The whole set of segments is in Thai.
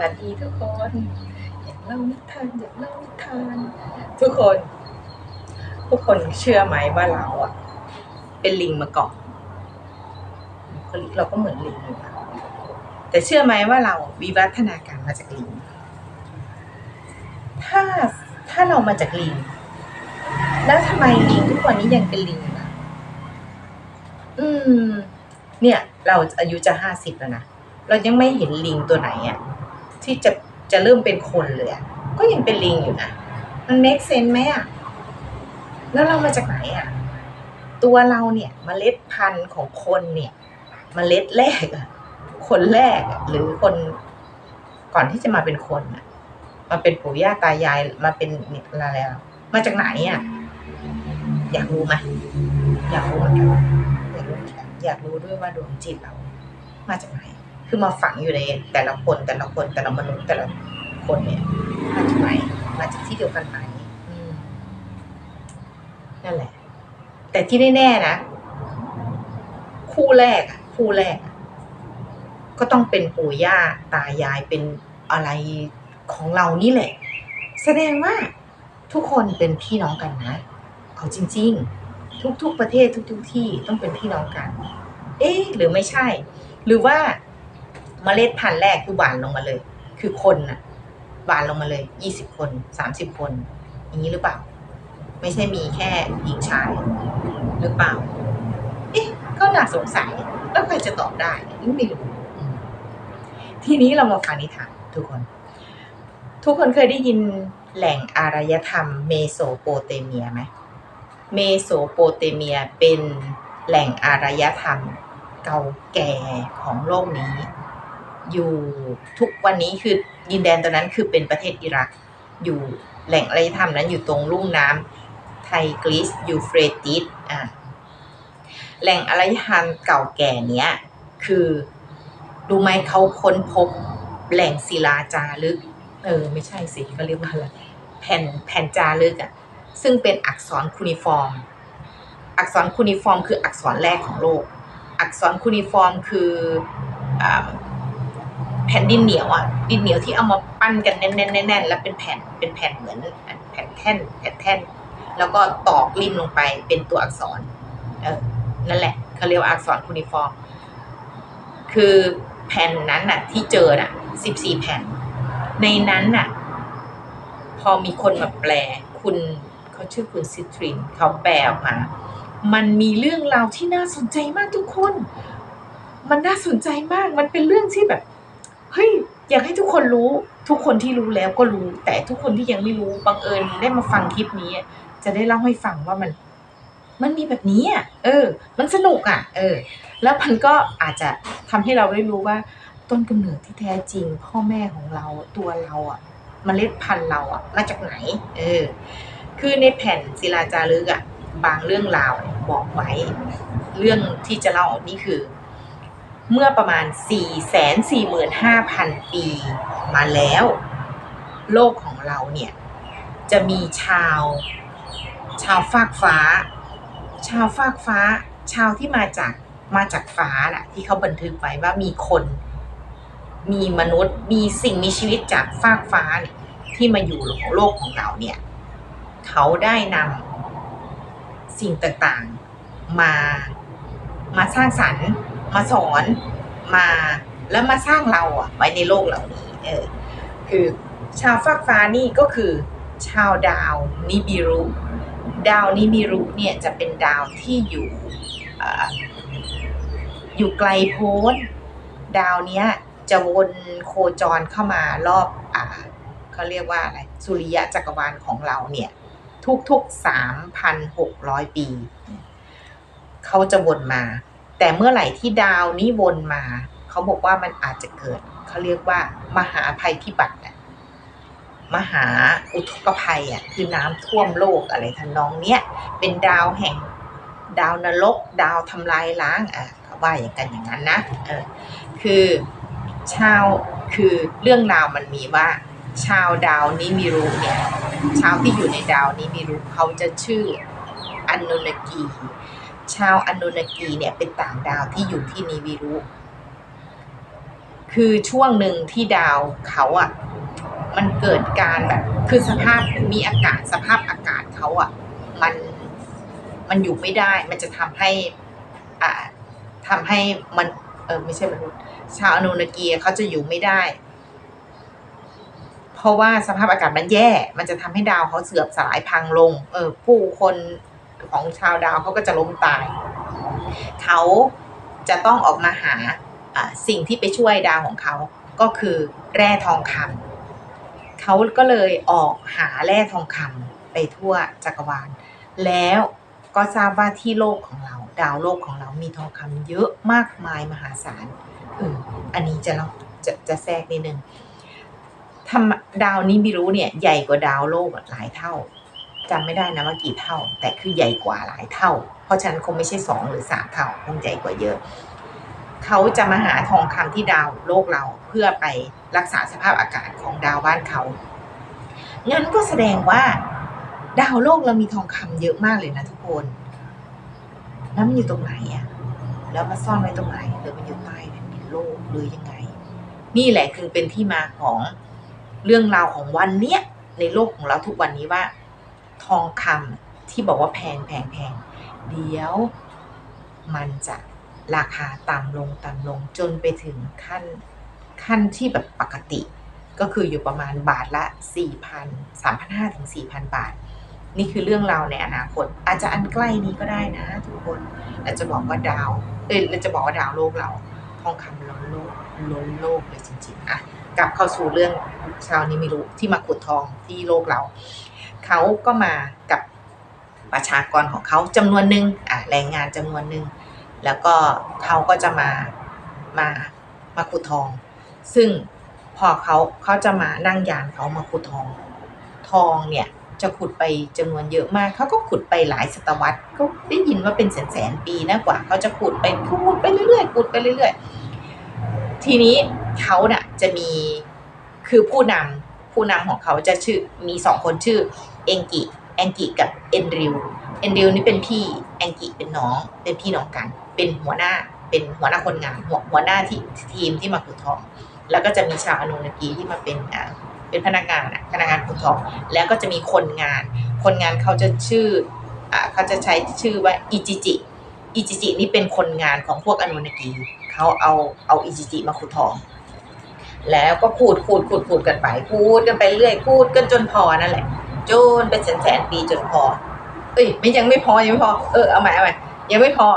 วัสดีทุกคนอยากเล่านิทานอยากเล่านิทาน ทุกคน ทุกคนเชื่อไหมว่าเราอะเป็นลิงมาก่อนเราก็เหมือนลิงอยู่นะแต่เชื่อไหมว่าเราวิวัฒนาการมาจากลิงถ้าถ้าเรามาจากลิงแล้วทำไมลิงทุกวันนี้ยังเป็นลิงอะอืม เนี่ย เราอายุจะห้าสิบแล้วนะเรายังไม่เห็นลิงตัวไหนอะ ที่จะจะเริ่มเป็นคนเลยอะก็ยังเป็นลิงอยู่นะมันเมคเซนไหมอะแล้วเรามาจากไหนอะตัวเราเนี่ยมเมล็ดพันธุ์ของคนเนี่ยมเมล็ดแรกอะคนแรกหรือคนก่อนที่จะมาเป็นคนอะมาเป็นปู่ย่าตายายมาเป็นเนี่ยอะไรอะมาจากไหนอะอยากรู้ไหมอยากรู้เหมือนกันอยากรู้เหมือนกันอยากรู้ด้วยว่าดวงจิตเรามาจากไหน คือมาฝังอยู่ในแต่ละคนแต่ละคนแต่ละมนุษย์แต่ละคนเนี่ยมาจากไหนมาจากที่เดียวกันไหมนั่นแหละ แต่ที่แน่ๆนะ คู่แรกคู่แรก ก็ต้องเป็นปู่ย่าตายายเป็นอะไรของเรานี่แหละ แสดงว่าทุกคนเป็นพี่น้องกันนะเอาจริง ๆ ทุกๆประเทศทุกๆที่ต้องเป็นพี่น้องกัน เอ๊ะหรือไม่ใช่ หรือว่า เมล็ดพันธุ์แรกคือหวานลงมาเลย คือคนน่ะ หวานลงมาเลยยี่สิบคนสามสิบคน อย่างนี้หรือเปล่า ไม่ใช่มีแค่หญิงชายหรือเปล่า เอ๊ะก็น่าสงสัยแล้วใครจะตอบได้ไม่รู้ทีนี้เรามาฟังนิทานทุกคน ทุกคนเคยได้ยินแหล่งอารยธรรมเมโสโปเตเมียไหมเมโสโปเตเมียเป็นแหล่งอารยธรรมเก่าแก่ของโลกนี้ อยู่ทุกวันนี้คือดินแดนตอนนั้นคือเป็นประเทศอิรัก อยู่แหล่งอารยธรรมนั้นอยู่ตรงลุ่มน้ำไทกรีสยูเฟรติสอะแหล่งอารยธรรมเก่าแก่เนี้ยคือรู้ไหมเขาค้นพบแหล่งศิลาจารึก เออ ไม่ใช่สิเขาเรียกว่าอะไรแผ่นแผ่นจารึกอะซึ่งเป็นอักษรคูนิฟอร์ม อักษรคูนิฟอร์ม คืออักษรแรกของโลก อักษรคูนิฟอร์มคืออ แผ่นดินเหนียวอะดินเหนียวที่เอามาปั้นกันแน่นๆๆแล้วเป็นแผ่นเป็นแผ่นเหมือนแผ่นแท่นแผ่นแท่น แล้วก็ตอกริมลงไปเป็นตัวอักษร เออนั่นแหละเขาเรียกว่าอักษรคูนิฟอร์ม คือแผ่นนั้นน่ะ ที่เจอน่ะสิบสี่แผ่น ในนั้นน่ะ พอมีคนมาแปล คุณเขาชื่อคุณซิตรินเขาแปลออกมา มันมีเรื่องราวที่น่าสนใจมากทุกคน มันน่าสนใจมาก มันเป็นเรื่องที่แบบ เฮ้ยอยากให้ทุกคนรู้ทุกคนที่รู้แล้วก็รู้ แต่ทุกคนที่ยังไม่รู้บังเอิญได้มาฟังคลิปนี้ จะได้เล่าให้ฟังว่ามัน มันมีแบบนี้อะเออ มันสนุกอะ เออ แล้วมันก็อาจจะทำให้เราได้รู้ว่า ต้นกำเนิดที่แท้จริง พ่อแม่ของเราตัวเราอะมเมล็ดพันธุ์เราอะมาจากไหน เออ คือในแผ่นศิลาจารึกอะบางเรื่องราวบอกไว้ เรื่องที่จะเล่านี่คือ เมื่อประมาณ 445,000 ปีมาแล้ว โลกของเราเนี่ย จะมีชาว ชาวฟากฟ้า ชาวฟากฟ้า ชาวที่มาจากมาจากฟ้าแหละที่เขาบันทึกไว้ว่ามีคน มีมนุษย์ มีสิ่งมีชีวิตจากฟากฟ้าเนี่ยที่มาอยู่ของโลกของเราเนี่ย เขาได้นำสิ่งต่างๆมามาสร้างสรรค์ มาสอนมาแล้วมาสร้างเราอะไว้ในโลกเหล่านี้ เออ คือชาวฟากฟ้านี่ก็คือ ชาวดาวนิบิรุ ดาวนิบิรุเนี่ยจะเป็นดาวที่อยู่ออยู่ไกลโพ้น ดาวเนี้ยจะวนโคจรเข้ามารอบอ่าเขาเรียกว่าอะไรสุริยะจักรวาลของเราเนี่ย ทุกๆสามพันหกร้อยปี เขาจะวนมา แต่เมื่อไหร่ที่ดาวนี้วนมา เขาบอกว่ามันอาจจะเกิด เขาเรียกว่ามหาภัยพิบัติอะมหาอุทกภัยอะคือน้ำท่วมโลกอะไรทำนองเนี้ยเป็นดาวแห่งดาวนรก ดาวทำลายล้างอะเขาว่าอย่างกันอย่างนั้นนะเออคือชาวคือเรื่องราวมันมีว่า ชาวดาวนิมิรุเนี่ยชาวที่อยู่ในดาวนิมิรุเขาจะชื่ออันนุนกี ชาวอนุนกีเนี่ยเป็นต่างดาวที่อยู่ที่นิมิรุคือช่วงหนึ่งที่ดาวเขาอะ มันเกิดการแบบ คือสภาพมิอากาศสภาพอากาศเขาอะ มันมันอยู่ไม่ได้ มันจะทำให้อ่าทำให้มันเออไม่ใช่มนุษย์ ชาวอนุนกีเขาจะอยู่ไม่ได้ เพราะว่าสภาพอากาศมันแย่ มันจะทำให้ดาวเขาเสื่อมสลายพังลง เออผู้คน ของชาวดาวเขาก็จะล้มตาย เขาจะต้องออกมาหาสิ่งที่ไปช่วยดาวของเขาก็คือแร่ทองคำเขาก็เลยออกหาแร่ทองคำไปทั่วจักรวาล แล้วก็ทราบว่าที่โลกของเรา ดาวโลกของเรามีทองคำเยอะมากมายมหาศาลเอออันนี้จะเราจะจะแทรกนิดนึงทำดาวนี้ไม่รู้เนี่ยใหญ่กว่าดาวโลกหลายเท่า จำไม่ได้นะว่ากี่เท่า แต่คือใหญ่กว่าหลายเท่า เพราะฉะนั้นคงไม่ใช่สองหรือสามเท่าคงใหญ่กว่าเยอะ เขาจะมาหาทองคำที่ดาวโลกเราเพื่อไปรักษาสภาพอากาศของดาวบ้านเขางั้นก็แสดงว่า ดาวโลกเรามีทองคำเยอะมากเลยนะทุกคนแล้วมันอยู่ตรงไหนอะแล้วมาซ่อนไว้ตรงไหนหรือมันอยู่ใต้แผ่นดินโลกหรือยังไง นี่แหละคือเป็นที่มาของเรื่องราวของวันเนี้ยในโลกของเราทุกวันนี้ว่า ทองคำที่บอกว่าแพงแพงแพงเดี๋ยวมันจะราคาต่ำลงต่ำลงจนไปถึงขั้นขั้นที่แบบปกติ ก็คืออยู่ประมาณบาทละ 4,000 3,500ถึง4,000 บาท นี่คือเรื่องราวในอนาคต อาจจะอันใกล้นี้ก็ได้นะทุกคนเราจะบอกว่าดาว เอ้ยเราจะบอกว่าดาวโลกเรา ทองคำล้นโลกล้นโลกเลยจริงๆอะกลับเข้าสู่เรื่องชาวนี้ไม่รู้ที่มาขุดทองที่โลกเรา เขาก็มากับประชากรของเขาจำนวนหนึ่งอะแรงงานจำนวนหนึ่งแล้วก็เขาก็จะมามามาขุดทอง ซึ่งพอเขาเขาจะมานั่งยานเขามาขุดทอง ทองเนี่ย จะขุดไปจำนวนเยอะมาก เขาก็ขุดไปหลายศตวรรษก็ได้ยินว่าเป็นแสนแสนปีนะกว่า เขาจะขุดไปขุดไปเรื่อยๆขุดไปเรื่อยๆ ทีนี้เขาเน่ะจะมีคือผู้นำผู้นำของเขาจะชื่อมีสองคนชื่อเองกิแองกิกับเอนริวเอนริวนี่เป็นพี่แองกิเป็นน้อง เป็นพี่น้องกัน เป็นหัวหน้าเป็นหัวหน้าคนงานหัวหัวหน้าที่ทีมที่มาขุดทอง แล้วก็จะมีชาวอนุนกีที่มาเป็นอ่า เป็นพนักงานอะพนักงานขุดทองแล้วก็จะมีคนงาน คนงานเขาจะชื่ออ่าเขาจะใช้ชื่อว่าอิจิจิอิจิจินี่เป็นคนงานของพวกอนุนกีเขาเอาเอาอิจิจิมาขุดทอง แล้วก็ขูดขูดขูดขูดกันไปขูดกันไปเรื่อยขูดกันจนพอนั่นแหละจนเป็นแสนแสนปีจนพอ เอ้ยไม่ยังไม่พอยังไม่พอเออเอาใหม่เอาใหม่ยังไม่พอ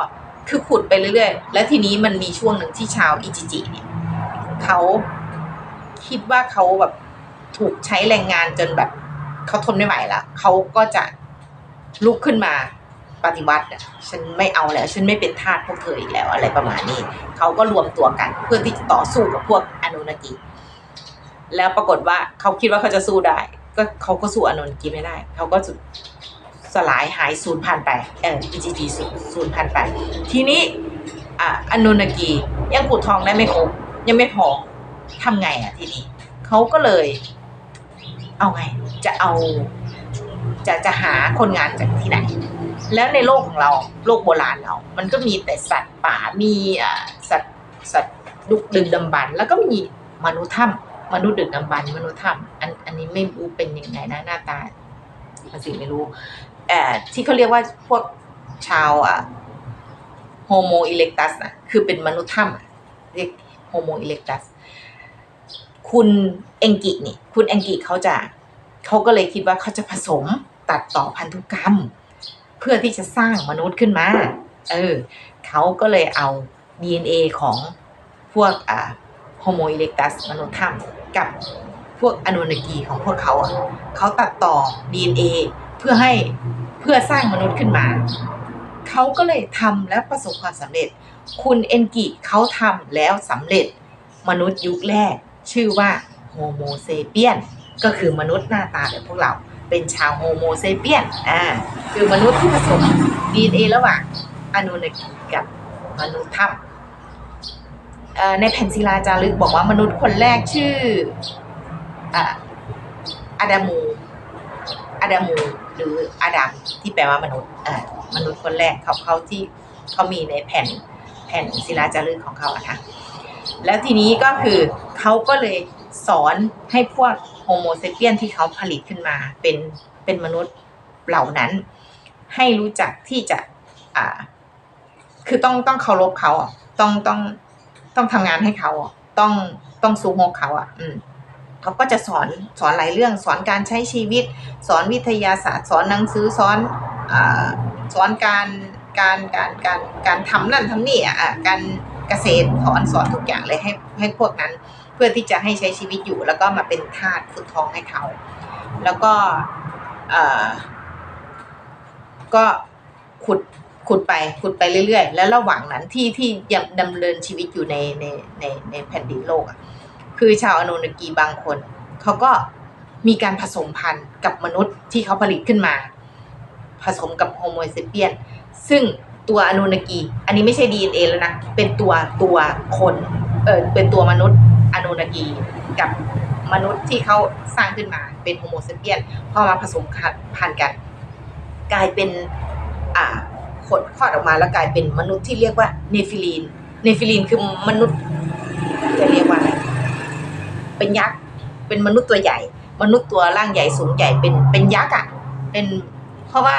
คือขุดไปเรื่อยๆ แล้วทีนี้มันมีช่วงหนึ่งที่ชาวอิจิจิเนี่ยเขาคิดว่าเขาแบบ ถูกใช้แรงงานจนแบบเขาทนไม่ไหวแล้วเขาก็จะลุกขึ้นมาปฏิวัติฉันไม่เอาแล้ว ฉันไม่เป็นทาสพวกเธออีกแล้วอะไรประมาณนี้ เขาก็รวมตัวกัน เพื่อที่จะต่อสู้กับพวกอนุนากิ แล้วปรากฏว่าเขาคิดว่าเขาจะสู้ได้ ก็เขาก็สู้อนุนากิไม่ได้ เขาก็สุดสลายหายสูญพันไปเอออีจีจีสูญพันไป ทีนี้อ่าอนุนากิยังขุดทองได้ไม่ครบยังไม่พอทำไงอะทีนี้เขาก็เลย เอาไง จะเอา จะจะหาคนงานจากที่ไหน แล้วในโลกของเราโลกโบราณเรา มันก็มีแต่สัตว์ป่ามีอ่าสัตว์สัตว์ดุกดึกดำบรรแล้วก็มีมนุษย์ถ้ำมนุษย์ดึกดำบรรมนุษย์ถ้ำอันอันนี้ไม่รู้เป็นยังไงนะหน้าตาภาษีไม่รู้เอ่อที่เขาเรียกว่าพวกชาวอะโฮโมอิเล็กตัสนะคือเป็นมนุษย์ถ้ำเรียกโฮโมอิเล็กตัส คุณเองกินี่ คุณเองกิเขาจะเขาก็เลยคิดว่าเขาจะผสมตัดต่อพันธุกรรม เพื่อที่จะสร้างมนุษย์ขึ้นมา เออเขาก็เลยเอา DNA ของพวกอ่าโฮโมอิเล็กตัสมนุษย์ถ้ำกับพวกอนุนกีของพวกเขาอะเขาตัดต่อ DNA เพื่อให้เพื่อสร้างมนุษย์ขึ้นมา เขาก็เลยทำและประสบความสำเร็จ คุณเอนกิเขาทำแล้วสำเร็จมนุษย์ยุคแรก ชื่อว่าโฮโมเซเปียนก็คือมนุษย์หน้าตาแบบพวกเราเป็นชาวโฮโมเซเปียนอ่าคือมนุษย์ที่ผสม DNA ระหว่างอนุนกีกับมนุษย์ถ้ำในแผ่นศิลาจารึกบอกว่ามนุษย์คนแรกชื่ออาดามูอาดามูหรืออาดัมที่แปลว่ามนุษย์มนุษย์คนแรกเขาเขาที่เขามีในแผ่นแผ่นศิลาจารึกของเขาอะคะแล้วทีนี้ก็คือ เขาก็เลยสอนให้พวกโฮโมเซเปียนที่เขาผลิตขึ้นมาเป็นเป็นมนุษย์เหล่านั้น ให้รู้จักที่จะอ่าคือต้องต้องเคารพเขาอะต้องต้องต้องทำงานให้เขาอะต้องต้องซูโฮกเขาอะ อืมเขาก็จะสอนสอนหลายเรื่อง สอนการใช้ชีวิต สอนวิทยาศาสตร์ สอนหนังสือสอนอ่าสอนการการการการการทำนั่นทำนี่อะการ เกษตรสอนสอนทุกอย่างเลยให้ให้พวกนั้น เพื่อที่จะให้ใช้ชีวิตอยู่ แล้วก็มาเป็นทาสขุดทองให้เขา แล้วก็ก็ขุดขุดไปขุดไปเรื่อยๆ แล้วระหว่างนั้นที่ที่ยังดำเนินชีวิตอยู่ในในในในแผ่นดินโลกอะคือชาวอโนนกีบางคนเขาก็มีการผสมพันธุ์กับมนุษย์ที่เขาผลิตขึ้นมา ผสมกับโฮโมเซเปียน ซึ่ง ตัวอนูนกี อันนี้ไม่ใช่ DNA แล้วนะ เป็นตัวตัวคนเออเป็นตัวมนุษย์อนูนกีกับมนุษย์ที่เขาสร้างขึ้นมาเป็นโฮโมเซเปียนพอมาผสมพันธุ์กัน กลายเป็นอ่าขดคลอดออกมาแล้วกลายเป็นมนุษย์ที่เรียกว่าเนฟิลีนเนฟิลีนคือมนุษย์จะเรียกว่าอะไรเป็นยักษ์เป็นมนุษย์ตัวใหญ่ มนุษย์ตัวร่างใหญ่สูงใหญ่เป็นเป็นยักษ์อะเป็นเพราะว่า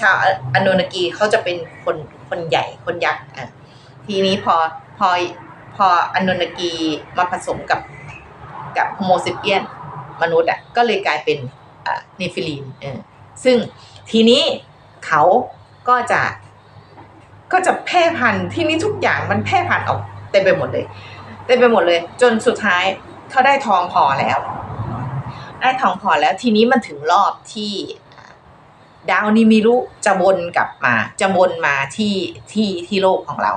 ชาวอโนนากีเขาจะเป็นคนคนใหญ่คนยักษ์อะทีนี้พอพอพออโนนากีมาผสมกับกับโฮโมเซเปียนมนุษย์อะก็เลยกลายเป็นเนฟิลีนเออซึ่งทีนี้เขาก็จะก็จะแพร่พันธุ์ที่นี้ทุกอย่างมันแพร่พันธุ์ออกเต็มไปหมดเลยเต็มไปหมดเลย จนสุดท้ายเขาได้ทองพอแล้ว ได้ทองพอแล้วทีนี้มันถึงรอบที่ ดาวนิมิรุจะวนกลับมา จะวนมาที่ที่ที่โลกของเรา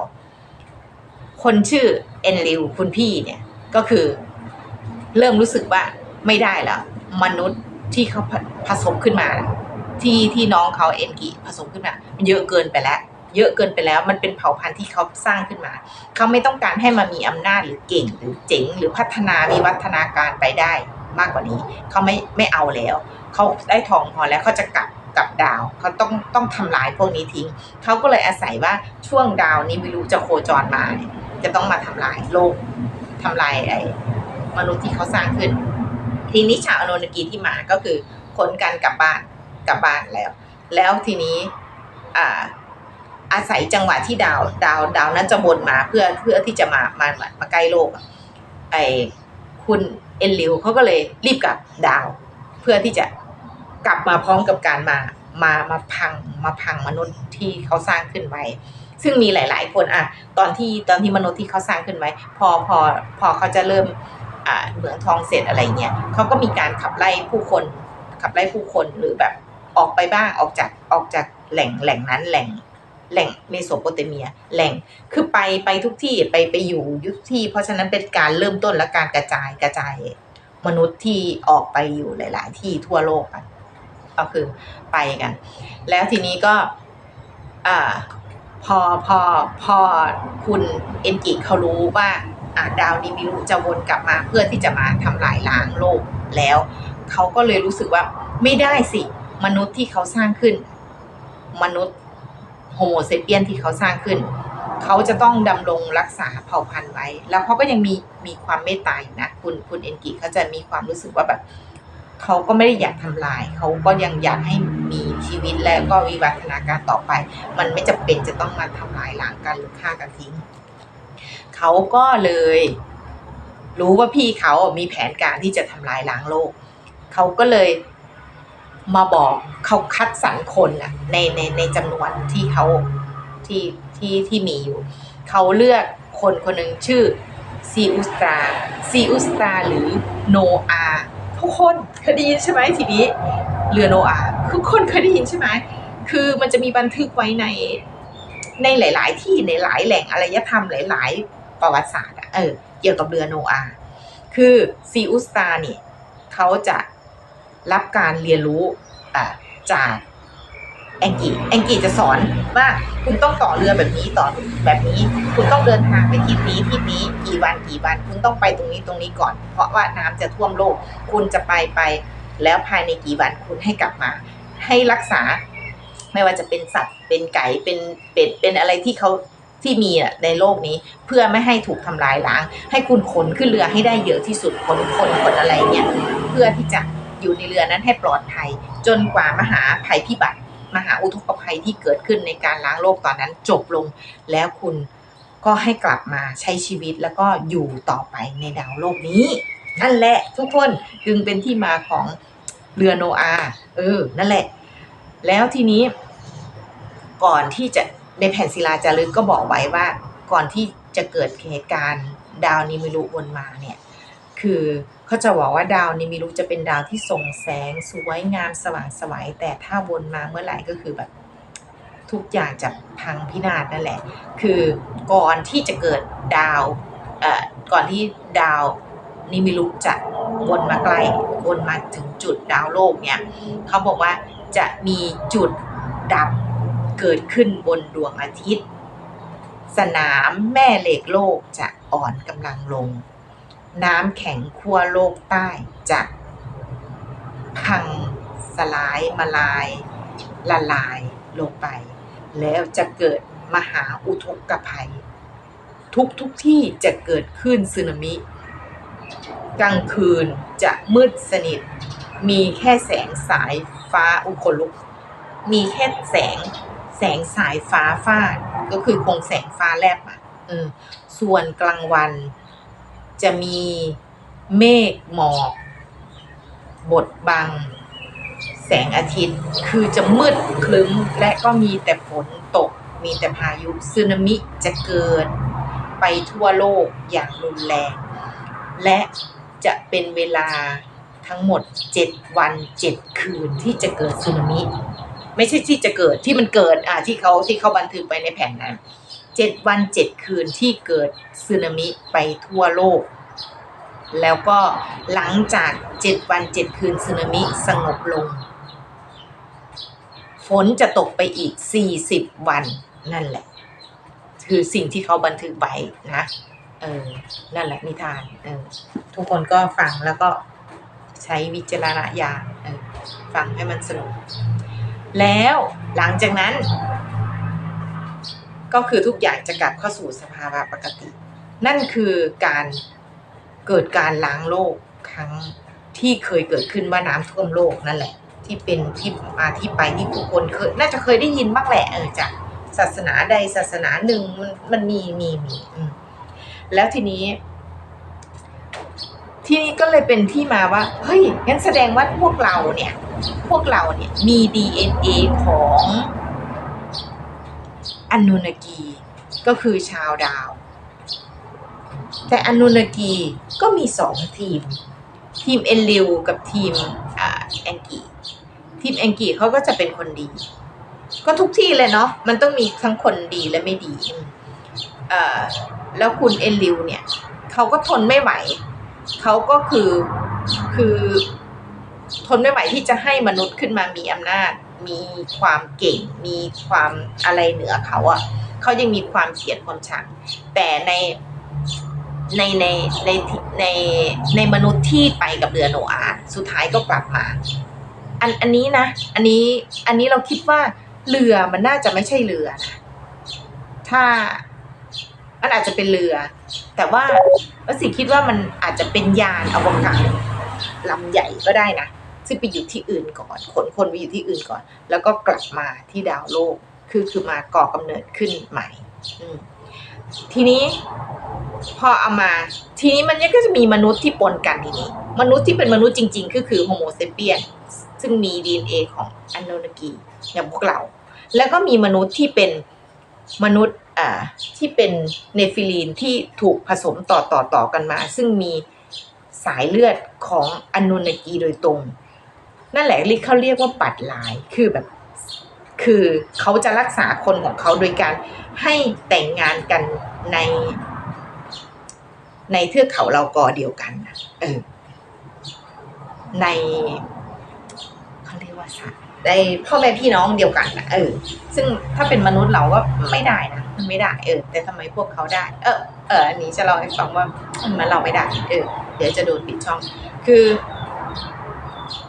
คนชื่อเอนริวคุณพี่เนี่ยก็คือเริ่มรู้สึกว่าไม่ได้แล้วมนุษย์ที่เขาผสมขึ้นมา ที่ที่น้องเขาเอนกิผสมขึ้นมา มันเยอะเกินไปแล้ว เยอะเกินไปแล้ว มันเป็นเผ่าพันธุ์ที่เขาสร้างขึ้นมา เขาไม่ต้องการให้มันมีอำนาจหรือเก่งหรือเจ๋งหรือพัฒนามีวัฒนาการไปได้มากกว่านี้ เขาไม่ไม่เอาแล้ว เขาได้ทองพอแล้วเขาจะกลับ กับดาวเขาต้องต้องทำลายพวกนี้ทิ้งเขาก็เลยอาศัยว่าช่วงดาวนี้ไม่รู้จะโคจรมาเนี่ยจะต้องมาทำลายโลกทำลายไอ้มนุษย์ที่เขาสร้างขึ้น ทีนี้ชาวอโนนกีที่มาก็คือขนกันกลับบ้านกลับบ้านแล้ว แล้วทีนี้อ่าอาศัยจังหวะที่ดาวดาวดาวนั้นจะวนมาเพื่อเพื่อที่จะมามามาใกล้โลกไอ้คุณเอ็นลิวเขาก็เลยรีบกลับดาว เพื่อที่จะ กลับมาพร้อมกับการมามามาพังมาพังมนุษย์ที่เขาสร้างขึ้นไว้ ซึ่งมีหลาย ๆ คนอะตอนที่ตอนที่มนุษย์ที่เขาสร้างขึ้นไว้ พอพอพอเขาจะเริ่มเหมืองทองเสร็จอะไรเงี้ยเขาก็มีการขับไล่ผู้คน ขับไล่ผู้คนหรือแบบออกไปบ้างออกจากออกจากแหล่งแหล่งนั้นแหล่งแหล่งเมโสโปเตเมีย แหล่งคือไปไปทุกที่ไปไปอยู่ยุคที่ เพราะฉะนั้นเป็นการเริ่มต้นและการกระจายกระจายมนุษย์ที่ออกไปอยู่หลาย ๆ ที่ทั่วโลกกัน ก็คือไปกัน แล้วทีนี้ก็อพอพอพอคุณเอนกิเขารู้ว่าอ่าดาวนิมิรุจะวนกลับมาเพื่อที่จะมาทำลายล้างโลกแล้วเขาก็เลยรู้สึกว่าไม่ได้สิ มนุษย์ที่เขาสร้างขึ้น มนุษย์โฮโมเซเปียนที่เขาสร้างขึ้น เขาจะต้องดำรงรักษาเผ่าพันธุ์ไว้ แล้วเขาก็ยังมีมีความเมตตาอยู่นะ คุณคุณเอนกิเขาจะมีความรู้สึกว่าแบบ เขาก็ไม่ได้อยากทำลาย เขาก็ยังอยากให้มีชีวิตและก็วิวัฒนาการต่อไป มันไม่จำเป็นจะต้องมาทำลายล้างกันหรือฆ่ากันทิ้ง เขาก็เลย รู้ว่าพี่เขามีแผนการที่จะทำลายล้างโลก เขาก็เลยมาบอกเขาคัดสรรคนอะในในในจำนวนที่เขาที่ที่ที่มีอยู่ เขาเลือกคนคนหนึ่งชื่อซีอุสตราซีอุสตราหรือโนอา ทุกคนเคยได้ยินใช่ไหมทีนี้เรือโนอาทุกคนเคยได้ยินใช่ไหมคือมันจะมีบันทึกไว้ในในหลาย ๆ ที่ในหลายแหล่งอารยธรรมหลาย ๆ ประวัติศาสตร์เออเกี่ยวกับเรือโนอาคือซีอุสตาเนี่ยเขาจะรับการเรียนรู้จาก แองกี้แองกี้จะสอนว่าคุณต้องต่อเรือแบบนี้ต่อแบบนี้ คุณต้องเดินทางไปทิศนี้ทิศนี้กี่วันกี่วัน คุณต้องไปตรงนี้ตรงนี้ก่อน เพราะว่าน้ำจะท่วมโลก คุณจะไปไป แล้วภายในกี่วันคุณให้กลับมา ให้รักษา ไม่ว่าจะเป็นสัตว์เป็นไก่เป็นเป็ดเป็นอะไรที่เขาที่มีอะในโลกนี้เพื่อไม่ให้ถูกทำลายล้าง ให้คุณขนขึ้นเรือให้ได้เยอะที่สุดขนคนขนอะไรเนี่ยเพื่อที่จะอยู่ในเรือนั้นให้ปลอดภัย จนกว่ามหาภัยพิบัติ มหาอุทกภัยที่เกิดขึ้นในการล้างโลกตอนนั้นจบลง แล้วคุณก็ให้กลับมาใช้ชีวิตแล้วก็อยู่ต่อไปในดาวโลกนี้ นั่นแหละทุกคนจึงเป็นที่มาของเรือโนอาเออ นั่นแหละ แล้วทีนี้ก่อนที่จะในแผ่นศิลาจารึกก็บอกไว้ว่า ก่อนที่จะเกิดเหตุการณ์ดาวนิมิรุวนมาเนี่ย คือเขาจะบอกว่าดาวนิมิรุจะเป็นดาวที่ส่งแสงสวยงามสว่างไสวยแต่ถ้าวนมาเมื่อไหร่ก็คือแบบทุกอย่างจะพังพินาศนั่นแหละ คือก่อนที่จะเกิดดาวเอ่อก่อนที่ดาวนิมิรุจะวนมาใกล้วนมาถึงจุดดาวโลกเนี่ยเขาบอกว่าจะมีจุดดับเกิดขึ้นบนดวงอาทิตย์ สนามแม่เหล็กโลกจะอ่อนกำลังลง น้ำแข็งขั้วโลกใต้จะพังสลายมาลาย ละลายลงไป แล้วจะเกิดมหาอุทกภัย ทุกทุกที่จะเกิดขึ้นสึนามิ กลางคืนจะมืดสนิท มีแค่แสงสายฟ้าอุยคนลุก มีแค่แสงแสงสายฟ้าฟาด ก็คือคงแสงฟ้าแลบอะส่วนกลางวัน จะมีเมฆหมอกบดบัง แสงอาทิตย์ คือจะมืดคลึ้มและก็มีแต่ฝนตก มีแต่พายุสึนามิจะเกิดไปทั่วโลกอย่างรุนแรง และจะเป็นเวลาทั้งหมด 7 วัน 7 คืนที่จะเกิดสึนามิ ไม่ใช่ที่จะเกิดที่มันเกิดอ่าที่เขาที่เขาบันทึกไปในแผนนั้น เจ็ดวันเจ็ดคืนที่เกิดสึนามิไปทั่วโลก แล้วก็หลังจากเจ็ดวันเจ็ดคืนสึนามิสงบลง ฝนจะตกไปอีกสี่สิบวันนั่นแหละ คือสิ่งที่เขาบันทึกไว้นะเออนั่นแหละนิทานเออทุกคนก็ฟังแล้วก็ใช้วิจารณญาณเออฟังให้มันสนุก แล้วหลังจากนั้น ก็คือทุกอย่างจะกลับเข้าสู่สภาวะปกติ นั่นคือการเกิดการล้างโลกครั้งที่เคยเกิดขึ้นว่าน้ำท่วมโลกนั่นแหละ ที่เป็นที่มาที่ไปที่ทุกคนเคยน่าจะเคยได้ยินบ้างแหละเออจากศาสนาใดศาสนาหนึ่งมันมันมีมีมีแล้วทีนี้ ทีนี้ก็เลยเป็นที่มาว่า เฮ้ยงั้นแสดงว่าพวกเราเนี่ย พวกเราเนี่ยมี DNA ของ อนุนกีก็คือชาวดาว แต่อนุนกีก็มีสองทีม ทีมเอลิวกับทีมแองกีทีมแองกีเขาก็จะเป็นคนดี ก็ทุกที่เลยเนาะมันต้องมีทั้งคนดีและไม่ดีแล้วคุณเอลิวเนี่ยเขาก็ทนไม่ไหวเขาก็คือคือทนไม่ไหวที่จะให้มนุษย์ขึ้นมามีอำนาจ มีความเก่ง มีความอะไรเหนือเขาอะ่ะเขายังมีความเกลียดความชังแต่ในในในในในในมนุษย์ที่ไปกับเรือโนอาห์สุดท้ายก็กลับมา อันอันนี้นะ อันนี้อันนี้เราคิดว่าเรือมันน่าจะไม่ใช่เรือนะถ้ามันอาจจะเป็นเรือ แต่ว่าวสิคิดว่ามันอาจจะเป็นยานอวกาศลำใหญ่ก็ได้นะ ซึ่งไปอยู่ที่อื่นก่อนขนคนไปอยู่ที่อื่นก่อน แล้วก็กลับมาที่ดาวโลก คือคือมาก่อกำเนิดขึ้นใหม่ทีนี้พอเอามา ทีนี้มันก็จะมีมนุษย์ที่ปนกันทีนี้ มนุษย์ที่เป็นมนุษย์จริง ๆ ก็คือโฮโมเซเปียนซึ่งมี DNA ของอันโนนากีอย่างพวกเรา แล้วก็มีมนุษย์ที่เป็นมนุษย์อ่าที่เป็นเนฟิลีนที่ถูกผสมต่อต่อต่อกันมา ซึ่งมีสายเลือดของอนุนากีโดยตรง นั่นแหละที่เขาเรียกว่าปัดลายคือแบบ คือเขาจะรักษาคนของเขาโดยการให้แต่งงานกันใน ในเทือกเขาเรากอเดียวกันเออในเขาเรียกว่าสัตว์ในพ่อแม่พี่น้องเดียวกันนะเออ ซึ่งถ้าเป็นมนุษย์เราก็ไม่ได้นะมันไม่ได้เออ แต่ทำไมพวกเขาได้ เออเอออันนี้จะเล่าให้ฟังว่ามันเราไม่ได้ เออ เดี๋ยวจะโดนปิดช่อง คือ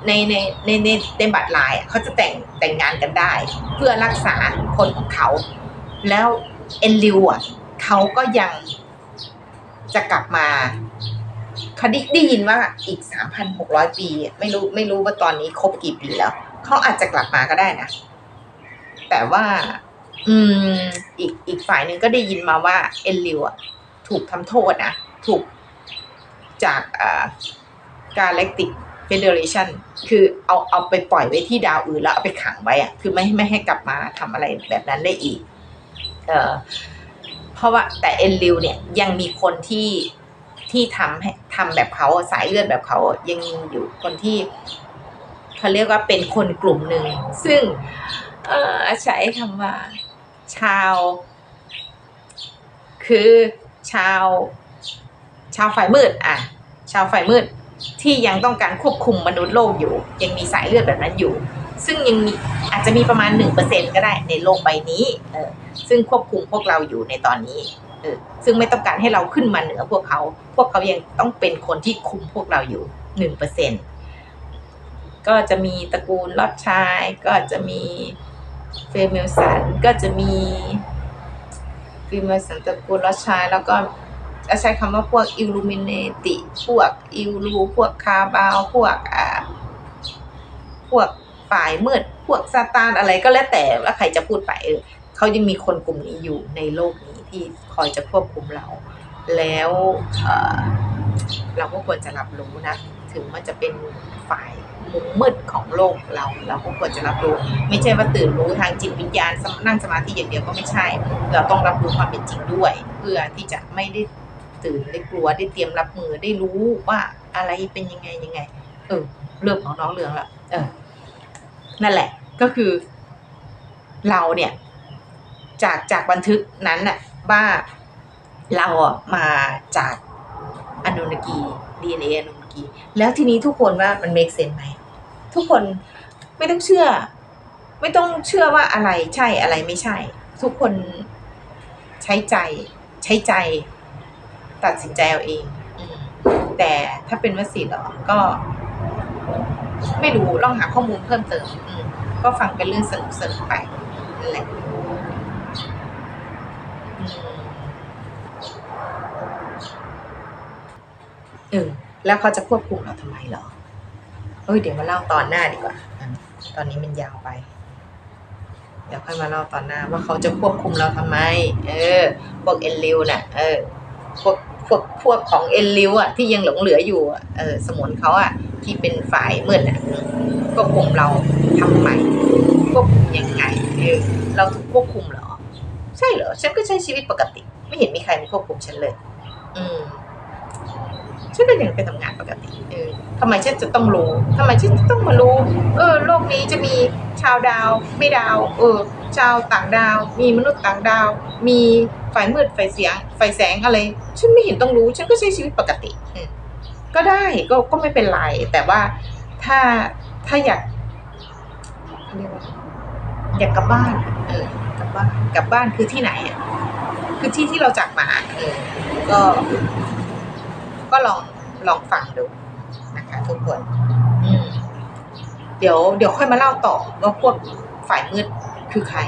ในในในในในบัตรลายเขาจะแต่งแต่งงานกันได้ เพื่อรักษาคนของเขา แล้วเอ็นริวอะเขาก็ยังจะกลับมาคดีได้ยินว่าอีกสามพันหกร้อยปี ไม่รู้ไม่รู้ว่าตอนนี้ครบกี่ปีแล้ว เขาอาจจะกลับมาก็ได้นะ แต่ว่า อืม อีกอีกฝ่ายหนึ่งก็ได้ยินมาว่า เอ็นริวอะถูกทำโทษนะ ถูกจากอ่า Galactic Federation คือเอาเอาไปปล่อยไว้ที่ดาวอื่นแล้วเอาไปขังไว้อะคือไม่ไม่ให้กลับมาทำอะไรแบบนั้นได้อีก เออเพราะว่าแต่เอ็นริวเนี่ยยังมีคนที่ที่ทำให้ทำแบบเขาสายเลือดแบบเขายังมีอยู่คนที่เขาเรียกว่าเป็นคนกลุ่มหนึ่ง ซึ่ง เออใช้คำว่า ชาว คือชาว ชาวฝ่ายมืด อะ ชาวฝ่ายมืด ที่ยังต้องการควบคุมมนุษย์โลกอยู่ ยังมีสายเลือดแบบนั้นอยู่ ซึ่งยังมีอาจจะมีประมาณหนึ่งเปอร์เซ็นก็ได้ในโลกใบนี้เออซึ่งควบคุมพวกเราอยู่ในตอนนี้เออซึ่งไม่ต้องการให้เราขึ้นมาเหนือพวกเขา พวกเขายังต้องเป็นคนที่คุมพวกเราอยู่หนึ่งเปอร์เซ็นก็จะมีตระกูลลอดชาย ก็จะมีเฟมิลสันก็จะมีเฟรมิลสันตระกูลลอดชายแล้วก็ ใช้คำว่าพวกอิลูมินเนติพวกอิลูพวกคาบาวพวกอ่าพวกฝ่ายมืดพวกซาตานอะไรก็แล้วแต่ว่าใครจะพูดไปเออเขายังมีคนกลุ่มนี้อยู่ในโลกนี้ที่คอยจะควบคุมเรา แล้วเเราก็ควรจะรับรู้นะ ถึงมันจะเป็นฝ่ายมุมมืดของโลกเรา เราก็ควรจะรับรู้ ไม่ใช่ว่าตื่นรู้ทางจิตวิญญาณนั่งสมาธิอย่างเดียวก็ไม่ใช่ เราต้องรับรู้ความเป็นจริงด้วย เพื่อที่จะไม่ได้ ตื่นได้กลัวได้เตรียมรับมือได้รู้ว่าอะไรเป็นยังไงยังไง เออเรื่องของน้องเรืองละเออ นั่นแหละ ก็คือ เราเนี่ย จากจากบันทึกนั้นน่ะ ว่าเราอะมาจากอนุนกี DNA อนุนกีแล้วทีนี้ทุกคนว่ามัน make sense ไหมทุกคนไม่ต้องเชื่อ ไม่ต้องเชื่อว่าอะไรใช่อะไรไม่ใช่ ทุกคนใช้ใจ ใช้ใจ ตัดสินใจเอาเองอืมแต่ถ้าเป็นวสีเหรอก็ ไม่รู้ลองหาข้อมูลเพิ่มเติมอืมก็ฟังเป็นเรื่องสนุกสนุกไปนั่นแหละอืมเออแล้วเขาจะควบคุมเราทำไมเหรอเอ้ยเดี๋ยวมาเล่าตอนหน้าดีกว่าอะตอนนี้มันยาวไปเดี๋ยวค่อยมาเล่าตอนหน้าว่าเขาจะควบคุมเราทำไม เออพวกเอ็นริวน่ะ เออ พวกพวกพวกของเอ็นริวอะที่ยังหลงเหลืออยู่เออสมุนเขาอะที่เป็นฝ่ายมืดอะอืมควบคุมเราทำไมควบคุมยังไงเออเราถูกควบคุมเหรอ ใช่เหรอ ฉันก็ใช้ชีวิตปกติ ไม่เห็นมีใครมาควบคุมฉันเลย อืมฉันก็ยังไปทำงานปกติเออทำไมฉันจะต้องรู้ทำไมฉันจะต้องมารู้ เออ โลกนี้จะมีชาวดาว ไม่ดาว เออ ชาวต่างดาว มีมนุษย์ต่างดาว มีฝ่ายมืดฝ่ายเสียงฝ่ายแสงอะไร ฉันไม่เห็นต้องรู้ ฉันก็ใช้ชีวิตปกติก็ได้ก็ก็ไม่เป็นไร แต่ว่าถ้าถ้าอยากเรียกว่าอยากกลับบ้าน เออกลับบ้านกลับบ้านคือที่ไหนอะคือที่ที่เราจากมาเออก็ ก็ลองลองฟังดูนะคะ ทุกคนเดี๋ยวเดี๋ยวค่อยมาเล่าต่อว่าพวกฝ่ายมืด คือใคร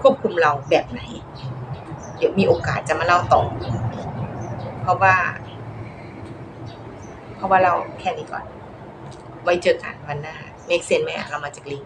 ควบคุมเราแบบไหน เดี๋ยวมีโอกาสจะมาเล่าต่อ เพราะว่า เพราะว่าเราแค่นี้ก่อน ไว้เจอกันวันหน้าเมกเซนไหมเรามาจากลิง